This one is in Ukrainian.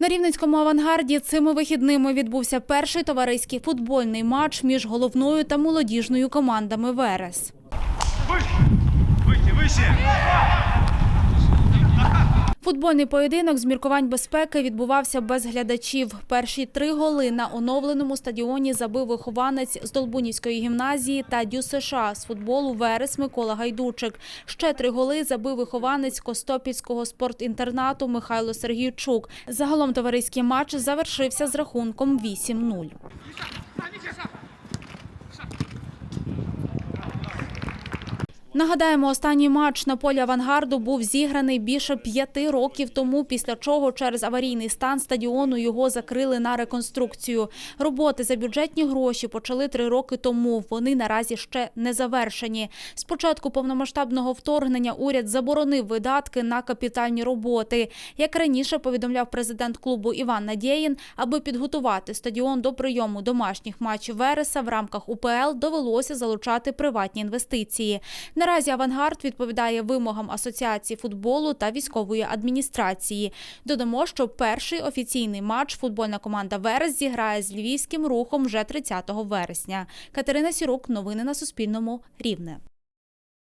На рівненському авангарді цими вихідними відбувся перший товариський футбольний матч між головною та молодіжною командами Верес. Выйти, выше! Футбольний поєдинок з міркувань безпеки відбувався без глядачів. Перші три голи на оновленому стадіоні забив вихованець з Долбунівської гімназії та Дю США з футболу Верес Микола Гайдучик. Ще три голи забив вихованець Костопільського спортінтернату Михайло Сергійчук. Загалом товариський матч завершився з рахунком 8-0. Нагадаємо, останній матч на полі авангарду був зіграний більше п'яти років тому, після чого через аварійний стан стадіону його закрили на реконструкцію. Роботи за бюджетні гроші почали три роки тому. Вони наразі ще не завершені. З початку повномасштабного вторгнення уряд заборонив видатки на капітальні роботи. Як раніше повідомляв президент клубу Іван Надєїн, аби підготувати стадіон до прийому домашніх матчів Вереса в рамках УПЛ довелося залучати приватні інвестиції. Наразі авангард відповідає вимогам Асоціації футболу та військової адміністрації. Додамо, що перший офіційний матч футбольна команда Верес зіграє з львівським рухом вже 30 вересня. Катерина Сірук. Новини на Суспільному. Рівне.